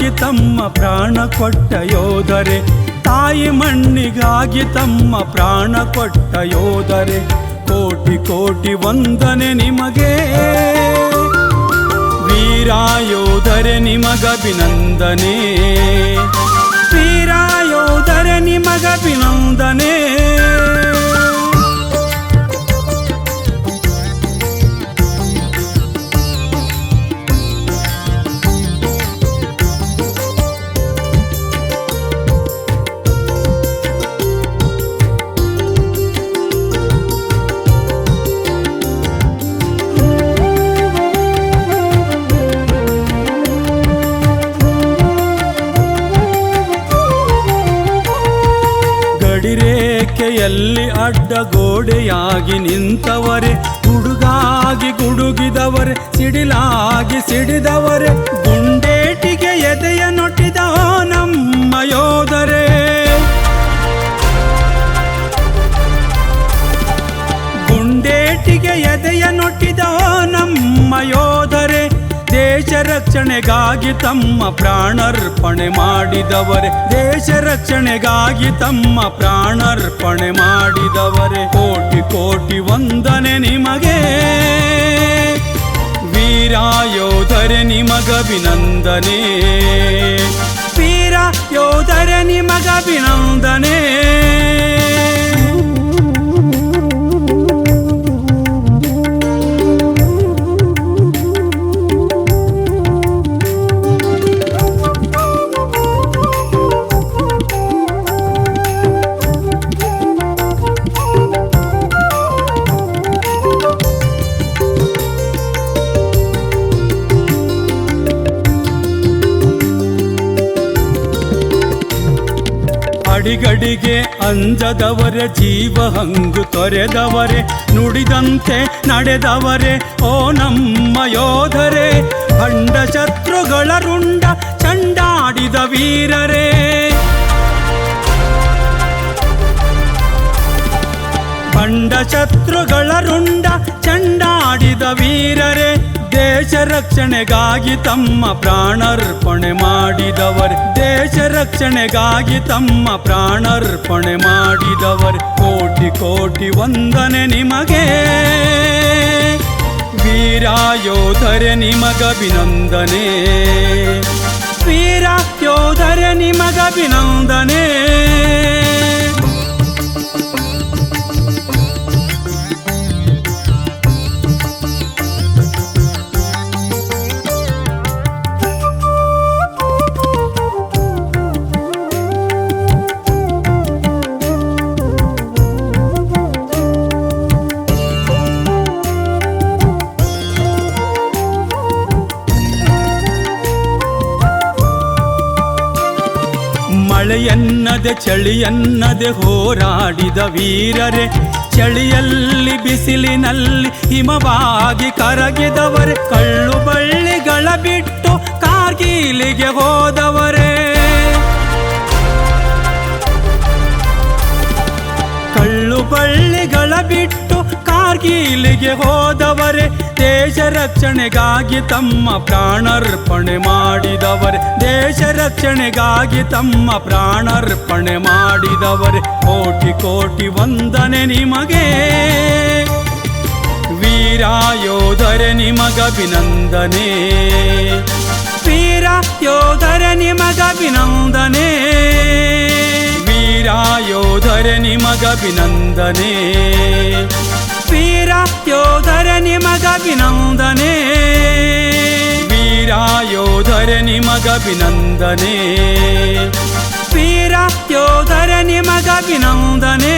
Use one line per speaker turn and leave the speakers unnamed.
ತಮ್ಮ ಪ್ರಾಣ ಕೊಟ್ಟ ಯೋಧರೆ, ತಾಯಿ ಮಣ್ಣಿಗಾಗಿ ತಮ್ಮ ಪ್ರಾಣ ಕೊಟ್ಟ ಯೋಧರೆ, ಕೋಟಿ ಕೋಟಿ ವಂದನೆ ನಿಮಗೆ. ವೀರ ಯೋಧರೆ ನಿಮಗಭಿನಂದನೆ ವೀರ ಯೋಧರೆ ನಿಮಗಭಿನಂದನೆ ಗಡಿರೇಖೆಯಲ್ಲಿ ಅಡ್ಡಗೋಡೆಯಾಗಿ ನಿಂತವರೆ ಗುಡುಗಾಗಿ ಗುಡುಗಿದವರೆ, ಸಿಡಿಲಾಗಿ ಸಿಡಿದವರೆ, ಗುಂಡೇಟಿಗೆ ಎದೆಯ ನೊಟ್ಟಿದ ನಮ್ಮ ಯೋಧರೇ. ಗುಂಡೇಟಿಗೆ ಎದೆಯ ನೊಟ್ಟಿದ ರಕ್ಷಣೆಗಾಗಿ ತಮ್ಮ ಪ್ರಾಣರ್ಪಣೆ ಮಾಡಿದವರೆ. ದೇಶ ರಕ್ಷಣೆಗಾಗಿ ತಮ್ಮ ಪ್ರಾಣರ್ಪಣೆ ಮಾಡಿದವರೆ. ಕೋಟಿ ಕೋಟಿ ವಂದನೆ ನಿಮಗೆ. ವೀರ ಯೋಧರೆ ನಿಮಗಭಿನಂದನೆ ವೀರ ಯೋಧರೆ ನಿಮಗಭಿನಂದನೆ ಅಡಿಗಡಿಗೆ ಅಂಜದವರೆ, ಜೀವ ಹಂಗು ತೊರೆದವರೆ, ನುಡಿದಂತೆ ನಡೆದವರೆ, ಓ ನಮ್ಮ ಯೋಧರೆ ಭಂಡ ಶತ್ರುಗಳ ರುಂಡ ಚಂಡಾಡಿದ ವೀರರೇ. ಭಂಡ ಶತ್ರುಗಳ ರುಂಡ ಚಂಡಾಡಿದ ವೀರರೇ, ದೇಶ ರಕ್ಷಣೆಗಾಗಿ ತಮ್ಮ ಪ್ರಾಣರ್ಪಣೆ ಮಾಡಿದವರು. ದೇಶ ರಕ್ಷಣೆಗಾಗಿ ತಮ್ಮ ಪ್ರಾಣರ್ಪಣೆ ಮಾಡಿದವರು. ಕೋಟಿ ಕೋಟಿ ವಂದನೆ ನಿಮಗೆ. ವೀರ ಯೋಧರೆ ನಿಮಗಭಿನಂದನೆ ವೀರ ಯೋಧರೆ ನಿಮಗಭಿನಂದನೆ ಮಳೆಯನ್ನದೆ ಚಳಿಯನ್ನದೆ ಹೋರಾಡಿದ ವೀರರೆ ಚಳಿಯಲ್ಲಿ ಬಿಸಿಲಿನಲ್ಲಿ ಹಿಮವಾಗಿ ಕರಗಿದವರೆ ಕಳ್ಳು ಬಳ್ಳಿಗಳ ಬಿಟ್ಟು ಕಾರ್ಗಿಲಿಗೆ ಹೋದವರೇ. ಕಾರ್ಗಿಲಿಗೆ ಹೋದವರೇ ದೇಶ ರಕ್ಷಣೆಗಾಗಿ ತಮ್ಮ ಪ್ರಾಣರ್ಪಣೆ ಮಾಡಿದವರೆ. ದೇಶ ರಕ್ಷಣೆಗಾಗಿ ತಮ್ಮ ಪ್ರಾಣರ್ಪಣೆ ಮಾಡಿದವರೆ. ಕೋಟಿ ಕೋಟಿ ವಂದನೆ ನಿಮಗೆ. ವೀರ ಯೋಧರೆ ನಿಮಗಭಿನಂದನೆ ವೀರ ಯೋಧರೆ ನಿಮಗಭಿನಂದನೆ ವೀರ ಯೋಧರೆ ನಿಮಗಭಿನಂದನೆ ವೀರ ಯೋಧರ ನಿಮಗ ನಿಮಗಭಿನಂದನೆ ವೀರ ಯೋಧರ ನಿಮಗ ನಿಮಗಭಿನಂದನೆ ವೀರ ಯೋಧರ ನಿಮಗ ನಿಮಗಭಿನಂದನೆ